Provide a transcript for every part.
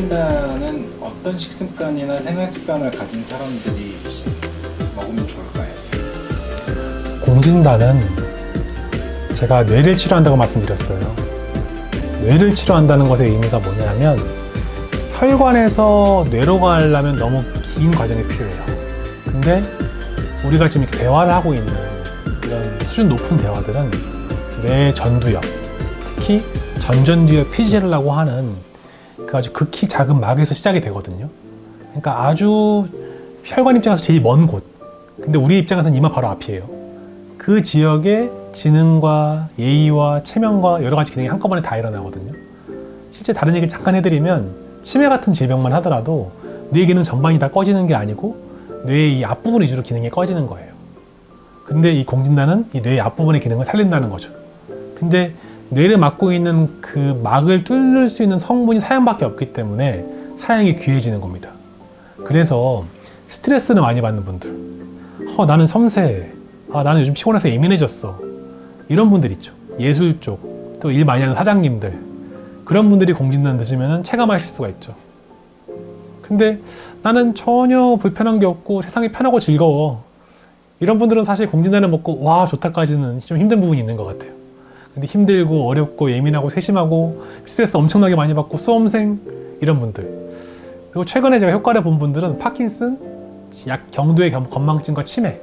공진단은 어떤 식습관이나 생활 습관을 가진 사람들이 먹으면 좋을까요? 공진단은 제가 뇌를 치료한다고 말씀드렸어요. 뇌를 치료한다는 것의 의미가 뭐냐면 혈관에서 뇌로 가려면 너무 긴 과정이 필요해요. 근데 우리가 지금 대화를 하고 있는 이런 수준 높은 대화들은 뇌 전두엽, 특히 전전두엽 피지라고 하는 그 아주 극히 작은 막에서 시작이 되거든요. 그러니까 아주 혈관 입장에서 제일 먼 곳. 근데 우리 입장에서는 이마 바로 앞이에요. 그 지역의 지능과 예의와 체면과 여러 가지 기능이 한꺼번에 다 일어나거든요. 실제 다른 얘기를 잠깐 해드리면 치매 같은 질병만 하더라도 뇌 기능 전반이 다 꺼지는 게 아니고 뇌의 이 앞부분 위주로 기능이 꺼지는 거예요. 근데 이 공진단은 이 뇌의 앞부분의 기능을 살린다는 거죠. 근데 뇌를 막고 있는 그 막을 뚫을 수 있는 성분이 사양밖에 없기 때문에 사양이 귀해지는 겁니다. 그래서 스트레스를 많이 받는 분들, 어, 나는 섬세해. 아, 나는 요즘 피곤해서 예민해졌어. 이런 분들 있죠. 예술 쪽, 또 일 많이 하는 사장님들. 그런 분들이 공진단 드시면 체감하실 수가 있죠. 근데 나는 전혀 불편한 게 없고 세상이 편하고 즐거워. 이런 분들은 사실 공진단을 먹고 와 좋다까지는 좀 힘든 부분이 있는 것 같아요. 근데 힘들고 어렵고 예민하고 세심하고 스트레스 엄청나게 많이 받고 수험생 이런 분들. 그리고 최근에 제가 효과를 본 분들은 파킨슨, 약 경도의 겸- 건망증과 치매,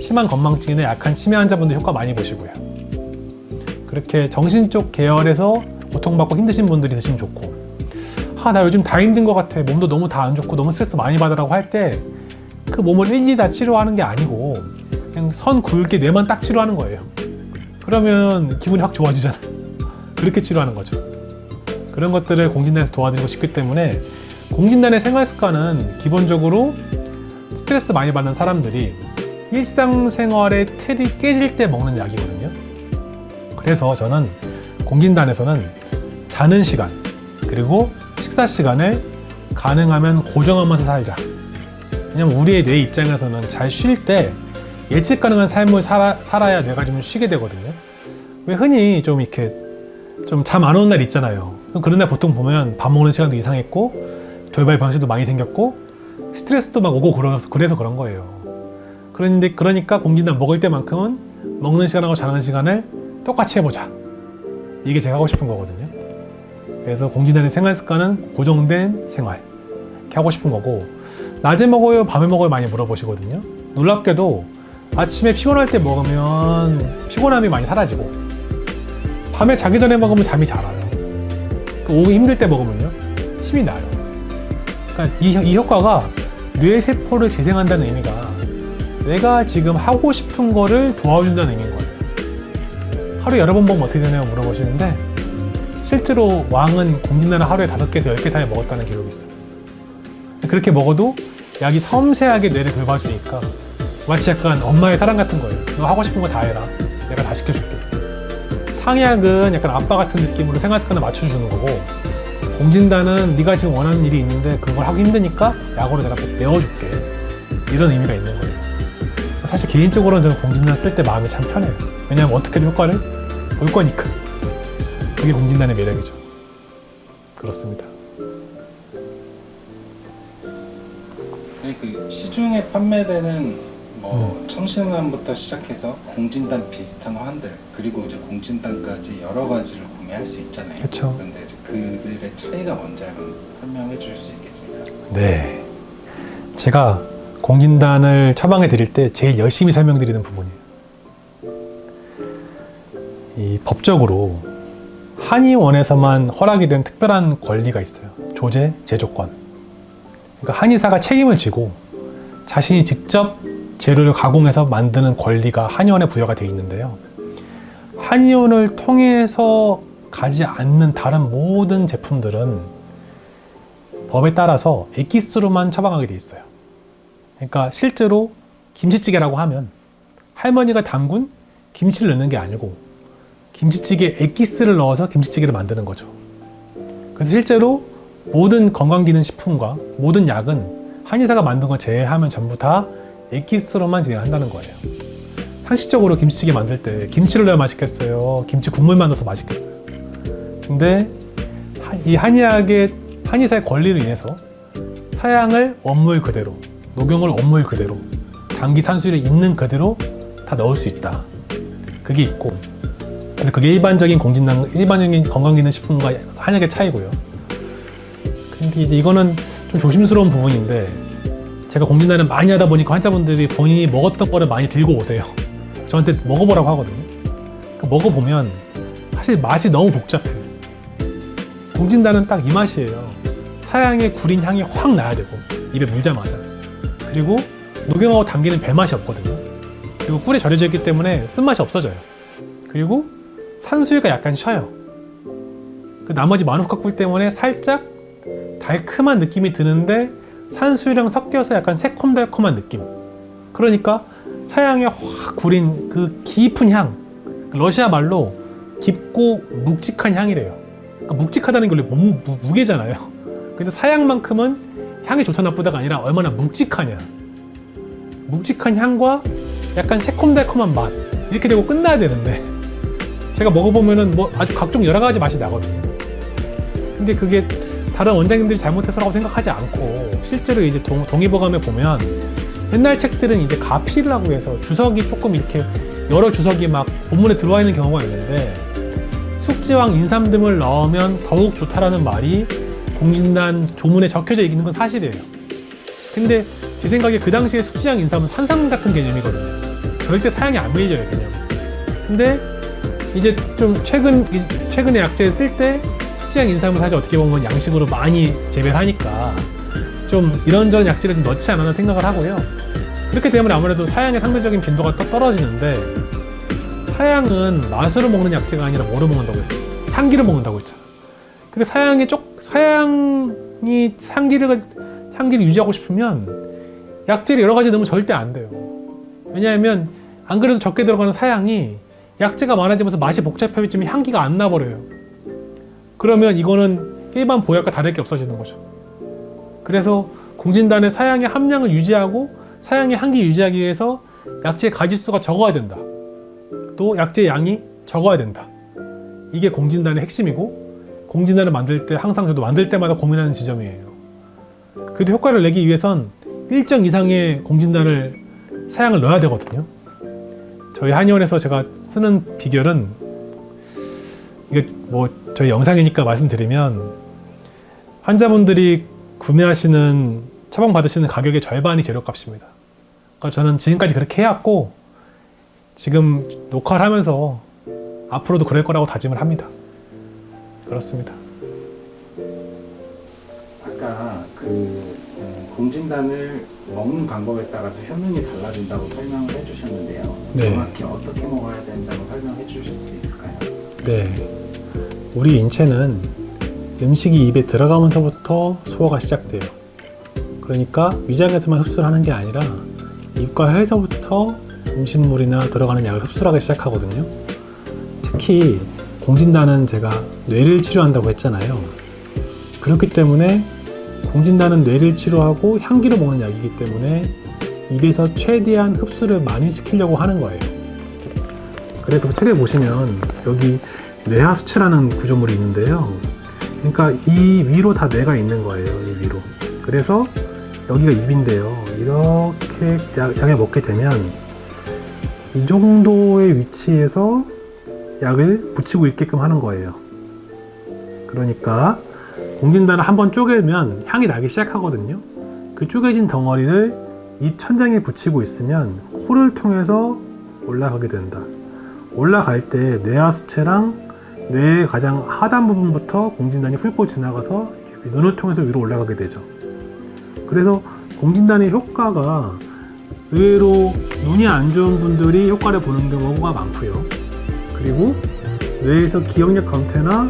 심한 건망증이나 약한 치매 환자분들 효과 많이 보시고요. 그렇게 정신 쪽 계열에서 고통받고 힘드신 분들이 드시면 좋고, 아, 나 요즘 다 힘든 것 같아. 몸도 너무 다 안 좋고 너무 스트레스 많이 받으라고 할 때 그 몸을 일일이 다 치료하는 게 아니고 그냥 선 굵게 뇌만 딱 치료하는 거예요. 그러면 기분이 확 좋아지잖아요. 그렇게 치료하는 거죠. 그런 것들을 공진단에서 도와드리고 싶기 때문에 공진단의 생활 습관은 기본적으로 스트레스 많이 받는 사람들이 일상생활의 틀이 깨질 때 먹는 약이거든요. 그래서 저는 공진단에서는 자는 시간 그리고 식사 시간을 가능하면 고정하면서 살자. 왜냐면 우리의 뇌 입장에서는 잘 쉴 때 예측 가능한 삶을 살아, 살아야 뇌가 좀 쉬게 되거든요. 왜 흔히 좀 이렇게 좀 잠 안 오는 날 있잖아요. 그런 날 보통 보면 밥 먹는 시간도 이상했고 돌발 변수도 많이 생겼고 스트레스도 막 오고 그래서, 그래서 그런 거예요. 그런데 그러니까 공진단 먹을 때만큼은 먹는 시간하고 자는 시간을 똑같이 해보자. 이게 제가 하고 싶은 거거든요. 그래서 공진단의 생활 습관은 고정된 생활. 이렇게 하고 싶은 거고 낮에 먹어요, 밤에 먹어요 많이 물어보시거든요. 놀랍게도 아침에 피곤할 때 먹으면 피곤함이 많이 사라지고 밤에 자기 전에 먹으면 잠이 잘 와요. 그 오후 힘들 때 먹으면요 힘이 나요. 그러니까 이, 이 효과가 뇌 세포를 재생한다는 의미가 내가 지금 하고 싶은 거를 도와준다는 의미인 거예요. 하루 여러 번 먹으면 어떻게 되냐고 물어보시는데 실제로 왕은 공진단을 하루에 다섯 개에서 열개 사이 먹었다는 기록이 있어요. 그렇게 먹어도 약이 섬세하게 뇌를 돌봐주니까 마치 약간 엄마의 사랑 같은 거예요. 너 하고 싶은 거 다 해라. 내가 다 시켜줄게. 상약은 약간 아빠 같은 느낌으로 생활 습관을 맞춰주는 거고 공진단은 네가 지금 원하는 일이 있는데 그걸 하기 힘드니까 약으로 내가 내어줄게. 이런 의미가 있는 거예요. 사실 개인적으로는 저는 공진단 쓸 때 마음이 참 편해요. 왜냐하면 어떻게든 효과를 볼 거니까. 그게 공진단의 매력이죠. 그렇습니다. 네, 그 시중에 판매되는 뭐 음. 청신환부터 시작해서 공진단 비슷한 환들 그리고 이제 공진단까지 여러 가지를 구매할 수 있잖아요. 그쵸. 그런데 이제 그들의 차이가 뭔지 한번 설명해 주실 수 있겠습니까? 네. 제가 공진단을 처방해 드릴 때 제일 열심히 설명드리는 부분이에요. 이 법적으로 한의원에서만 허락이 된 특별한 권리가 있어요. 조제, 제조권. 그러니까 한의사가 책임을 지고 자신이 직접 재료를 가공해서 만드는 권리가 한의원에 부여가 되어 있는데요. 한의원을 통해서 가지 않는 다른 모든 제품들은 법에 따라서 엑기스로만 처방하게 돼 있어요. 그러니까 실제로 김치찌개라고 하면 할머니가 담근 김치를 넣는 게 아니고 김치찌개 엑기스를 넣어서 김치찌개를 만드는 거죠. 그래서 실제로 모든 건강기능식품과 모든 약은 한의사가 만든 걸 제외하면 전부 다 엑기스로만 진행한다는 거예요. 상식적으로 김치찌개 만들 때 김치를 넣어야 맛있겠어요? 김치 국물만 넣어서 맛있겠어요? 근데 하- 이 한의학의 한의사의 권리로 인해서 사양을 원물 그대로, 녹용을 원물 그대로, 당기 산수를 있는 그대로 다 넣을 수 있다. 그게 있고, 그래서 그게 일반적인 공진단, 일반적인 건강기능 식품과 한약의 차이고요. 근데 이제 이거는 좀 조심스러운 부분인데, 제가 공진단을 많이 하다 보니까 환자분들이 본인이 먹었던 거를 많이 들고 오세요. 저한테 먹어보라고 하거든요. 그 먹어보면 사실 맛이 너무 복잡해요. 공진단은 딱 이 맛이에요. 사양의 구린 향이 확 나야 되고 입에 물자마자 그리고 녹용하고 당기는 별 맛이 없거든요. 그리고 꿀에 절여져 있기 때문에 쓴맛이 없어져요. 그리고 산수유가 약간 쉬어요. 그 나머지 마누카 꿀 때문에 살짝 달큼한 느낌이 드는데 산수유랑 섞여서 약간 새콤달콤한 느낌. 그러니까 사양에 확 구린 그 깊은 향. 러시아 말로 깊고 묵직한 향이래요. 그러니까 묵직하다는 게 원래 무, 무, 무게잖아요. 근데 사양만큼은 향이 좋다 나쁘다가 아니라 얼마나 묵직하냐. 묵직한 향과 약간 새콤달콤한 맛. 이렇게 되고 끝나야 되는데 제가 먹어보면은 뭐 아주 각종 여러 가지 맛이 나거든요. 근데 그게 다른 원장님들이 잘못해서라고 생각하지 않고 실제로 이제 동, 동의보감에 보면 옛날 책들은 이제 가피라고 해서 주석이 조금 이렇게 여러 주석이 막 본문에 들어와 있는 경우가 있는데 숙지왕 인삼 등을 넣으면 더욱 좋다라는 말이 공진단 조문에 적혀져 있는 건 사실이에요. 근데 제 생각에 그 당시에 숙지왕 인삼은 산삼 같은 개념이거든요. 절대 사양이 안 밀려요, 그냥. 근데 이제 좀 최근 최근에 약재 쓸때 숙지향 인삼을 사실 어떻게 보면 양식으로 많이 재배를 하니까 좀 이런저런 약재를 좀 넣지 않았나 생각을 하고요. 그렇게 되면 아무래도 사양의 상대적인 빈도가 더 떨어지는데 사양은 맛으로 먹는 약재가 아니라 뭐로 먹는다고 했어요? 향기로 먹는다고 했잖아. 근데 사양이 쪽 사양이 향기를 향기를 유지하고 싶으면 약재를 여러 가지 넣으면 절대 안 돼요. 왜냐하면 안 그래도 적게 들어가는 사양이 약재가 많아지면서 맛이 복잡해지면 향기가 안 나버려요. 그러면 이거는 일반 보약과 다를 게 없어지는 거죠. 그래서 공진단의 사양의 함량을 유지하고 사양의 향기 유지하기 위해서 약재의 가지수가 적어야 된다. 또 약재의 양이 적어야 된다. 이게 공진단의 핵심이고 공진단을 만들 때 항상 저도 만들 때마다 고민하는 지점이에요. 그래도 효과를 내기 위해선 일정 이상의 공진단을 사양을 넣어야 되거든요. 저희 한의원에서 제가 쓰는 비결은 이게 뭐 저희 영상이니까 말씀드리면 환자분들이 구매하시는 처방 받으시는 가격의 절반이 재료값입니다. 그러니까 저는 지금까지 그렇게 해왔고 지금 녹화를 하면서 앞으로도 그럴 거라고 다짐을 합니다. 그렇습니다. 아까 그 음, 공진단을 먹는 방법에 따라서 효능이 달라진다고 설명을 해주셨는데요. 네. 정확히 어떻게 먹어야 된다고 설명해 주실 수 있을까요? 네. 우리 인체는 음식이 입에 들어가면서부터 소화가 시작돼요. 그러니까 위장에서만 흡수를 하는 게 아니라 입과 혀에서부터 음식물이나 들어가는 약을 흡수하기 시작하거든요. 특히 공진단은 제가 뇌를 치료한다고 했잖아요. 그렇기 때문에 공진단은 뇌를 치료하고 향기로 먹는 약이기 때문에 입에서 최대한 흡수를 많이 시키려고 하는 거예요. 그래서 그 책에 보시면 여기 뇌하 수체라는 구조물이 있는데요. 그러니까 이 위로 다 뇌가 있는 거예요. 이 위로. 그래서 여기가 입인데요. 이렇게 약, 약을 먹게 되면 이 정도의 위치에서 약을 붙이고 있게끔 하는 거예요. 그러니까 공진단을 한번 쪼개면 향이 나기 시작하거든요. 그 쪼개진 덩어리를 입 천장에 붙이고 있으면 코를 통해서 올라가게 된다. 올라갈 때 뇌하 수체랑 뇌의 가장 하단 부분부터 공진단이 훑고 지나가서 눈을 통해서 위로 올라가게 되죠. 그래서 공진단의 효과가 의외로 눈이 안 좋은 분들이 효과를 보는 경우가 많고요. 그리고 뇌에서 기억력 감퇴나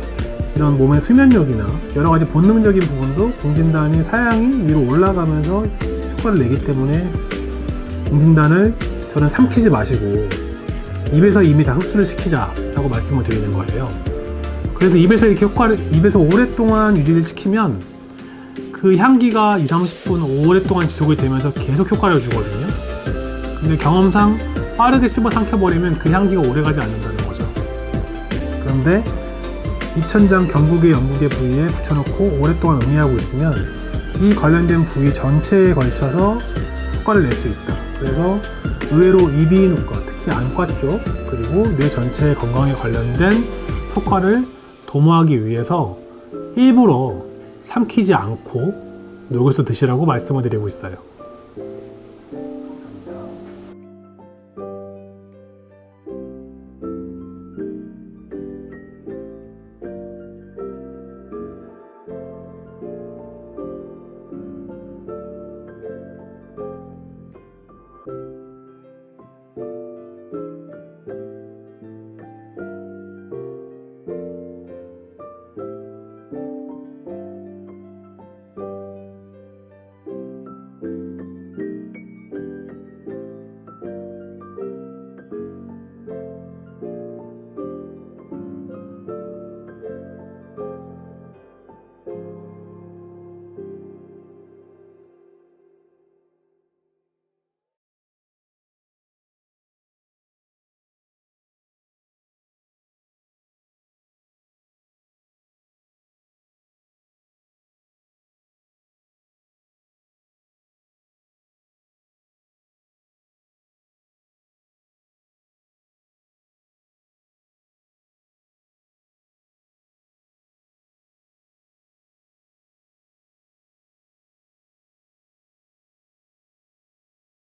이런 몸의 수면력이나 여러 가지 본능적인 부분도 공진단이 사양이 위로 올라가면서 효과를 내기 때문에 공진단을 저는 삼키지 마시고 입에서 이미 다 흡수를 시키자라고 말씀을 드리는 거예요. 그래서 입에서 이렇게 효과를 입에서 오랫동안 유지를 시키면 그 향기가 2, 30분 오랫동안 지속이 되면서 계속 효과를 주거든요. 근데 경험상 빠르게 씹어 삼켜버리면 그 향기가 오래 가지 않는다는 거죠. 그런데 입천장 경국의 연국의 부위에 붙여놓고 오랫동안 음미하고 있으면 이 관련된 부위 전체에 걸쳐서 효과를 낼 수 있다. 그래서 의외로 이비인후과, 특히 안과 쪽 그리고 뇌 전체의 건강에 관련된 효과를 도모하기 위해서 일부러 삼키지 않고 녹여서 드시라고 말씀을 드리고 있어요.